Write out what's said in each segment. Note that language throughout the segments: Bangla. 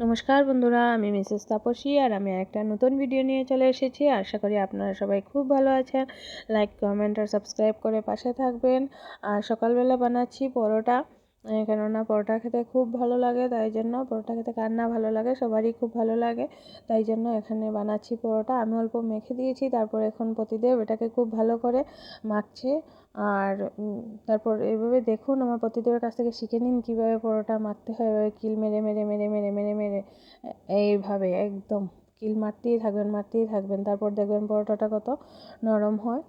নমস্কার বন্ধুরা, আমি মিসেস তাপসী আর আমি একটা নতুন ভিডিও নিয়ে চলে এসেছি। আশা করি আপনারা সবাই খুব ভালো আছেন। লাইক কমেন্ট আর সাবস্ক্রাইব করে পাশে থাকবেন। আর সকালবেলা বানাচ্ছি পরোটা। কেননা পরোটা খেতে খুব ভালো লাগে, তাই জন্য পরোটা খেতে কার না ভালো লাগে, সবারই খুব ভালো লাগে। তাই জন্য এখানে বানাচ্ছি পরোটা। আমি অল্প মেখে দিয়েছি, তারপর এখন প্রতিদেব এটাকে খুব ভালো করে মাখছে। আর তারপর এভাবে দেখুন আমার প্রতিদেবের কাছ থেকে শিখে নিন কীভাবে পরোটা মাখতে হয়, এভাবে কিল মেরে মেরে মেরে মেরে মেরে মেরে এইভাবে একদম কিল মারতেই থাকবেন মারতেই থাকবেন। তারপর দেখবেন পরোটাটা কত নরম হয়।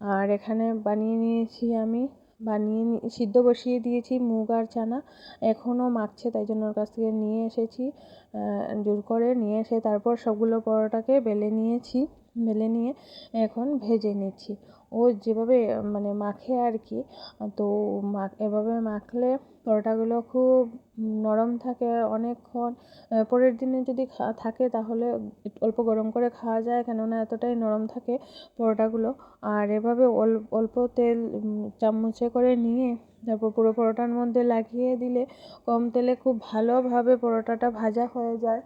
আর এখানে বানিয়ে নিয়েছি আমি বানিয়ে সিদ্ধ বসিয়ে দিয়েছি মুগ আর চানা। এখনও মাখছে, তাই জন্য ওর কাছ থেকে নিয়ে এসেছি। জোর করে নিয়ে এসে তারপর সবগুলো পরোটাকে বেলে নিয়েছি, বেলে নিয়ে এখন ভেজে নিচ্ছি। ও যেভাবে মানে মাখে আর কি তো এভাবে মাখলে পরোটাগুলো খুব নরম থাকে অনেকক্ষণ। পরের দিনে যদি থাকে তাহলে অল্প গরম করে খাওয়া যায়, কেননা এতটাই নরম থাকে পরোটাগুলো। আর এভাবে অল্প তেল চামচে করে নিয়ে তারপর পুরো পরোটার মধ্যে লাগিয়ে দিলে কম তেলে খুব ভালোভাবে পরোটাটা ভাজা হয়ে যায়।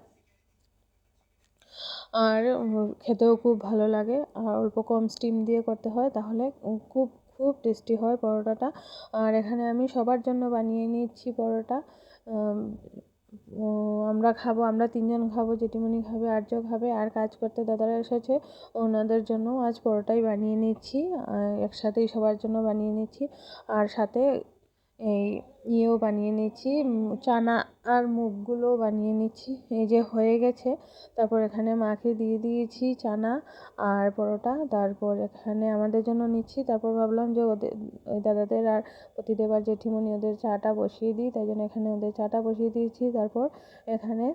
আর খেতেও খুব ভালো লাগে। আর অল্প কম স্টিম দিয়ে করতে হয়, তাহলে খুব খুব টেস্টি হয় পরোটাটা। আর এখানে আমি সবার জন্য বানিয়ে নিচ্ছি পরোটা। আমরা খাব, আমরা তিনজন খাব, জেঠিমণি খাবে, আর্য খাবে, আর কাজ করতে দাদারা এসেছে, ওনাদের জন্য আজ পরোটাই বানিয়ে নিচ্ছি একসাথেই সবার জন্য বানিয়ে নিচ্ছি আর সাথে এই ইয়েও বানিয়ে নিয়েছি চানা আর মুগগুলো বানিয়ে নিচ্ছি এই যে হয়ে গেছে, তারপর এখানে মাকে দিয়ে দিয়েছি চানা আর পরোটা, তারপর এখানে আমাদের জন্য নিচ্ছি। তারপর ভাবলাম যে ওদের, ওই দাদাদের আর প্রতিদেব আর জেঠিমণি ওদের চাটা বসিয়ে দিই, তাই জন্য এখানে ওদের চাটা বসিয়ে দিয়েছি। তারপর এখানে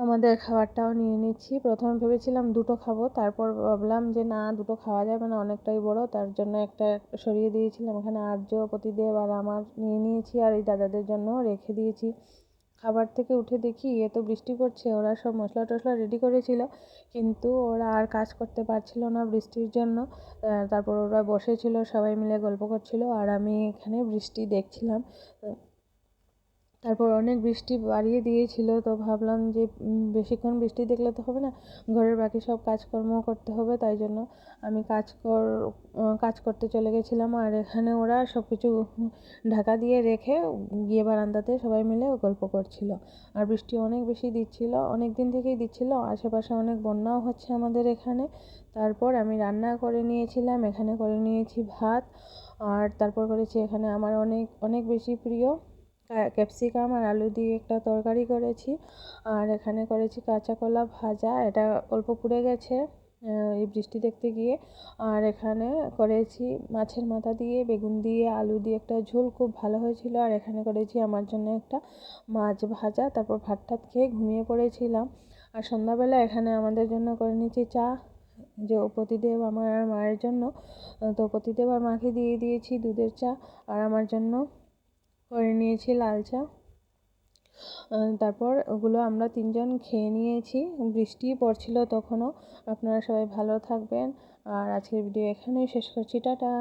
আমাদের খাবারটাও নিয়ে নিচ্ছি। প্রথমে ভেবেছিলাম দুটো খাব, তারপর ভাবলাম যে না, দুটো খাওয়া যাবে না, অনেকটাই বড়। তার জন্য একটা সরিয়ে দিয়েছিলাম। এখানে আর্য, প্রতিদেব আর আমার নিয়ে নিয়েছি আর এই দাদাদের জন্য রেখে দিয়েছি। খাবার থেকে উঠে দেখি এ তো বৃষ্টি পড়ছে, ওরা সব মশলা টশলা রেডি করেছিল। কিন্তু ওরা আর কাজ করতে পারছিল না বৃষ্টির জন্য। তারপর ওরা বসেছিল, সবাই মিলে গল্প করছিল, আর আমি এখানে বৃষ্টি দেখছিলাম। তারপর অনেক বৃষ্টি বাড়িয়ে দিয়েছিল, তো ভাবলাম যে বেশিক্ষণ বৃষ্টি দেখলে তো হবে না, ঘরের বাকি সব কাজকর্ম করতে হবে, তাই জন্য আমি কাজ কর কাজ করতে চলে গেছিলাম, আর এখানে ওরা সব কিছু ঢাকা দিয়ে রেখে গিয়ে বারান্দাতে সবাই মিলে গল্প করছিল। আর বৃষ্টি অনেক বেশি দিচ্ছিল, অনেক দিন থেকেই দিচ্ছিল, আশেপাশে অনেক বন্যাও হচ্ছে আমাদের এখানে। তারপর আমি রান্না করে নিয়েছিলাম, এখানে করে নিয়েছি ভাত, আর তারপর করেছি এখানে আমার অনেক অনেক বেশি প্রিয় ক্যাপসিকাম আর আলু দিয়ে একটা তরকারি করেছি। আর এখানে করেছি কাঁচা কলা ভাজা, এটা অল্প পুড়ে গেছে এই বৃষ্টি দেখতে গিয়ে। আর এখানে করেছি মাছের মাথা দিয়ে, বেগুন দিয়ে, আলু দিয়ে একটা ঝোল, খুব ভালো হয়েছিল। আর এখানে করেছি আমার জন্য একটা মাছ ভাজা, তারপর ভাত টাত খেয়ে ঘুমিয়ে পড়েছিলাম। আর সন্ধ্যাবেলা এখানে আমাদের জন্য করে নিয়েছি চা, যে প্রতিদেব আমার আর মায়ের জন্য। তো প্রতিদেব আর মাকে দিয়ে দিয়েছি দুধের চা, আর আমার জন্য করে নিয়েছি লাল চা। তারপর ওগুলো আমরা তিনজন খেয়ে নিয়েছি। বৃষ্টি পড়ছিল তখনও। আপনারা সবাই ভালো থাকবেন। আর আজকের ভিডিও এখানেই শেষ করছি। টাটা।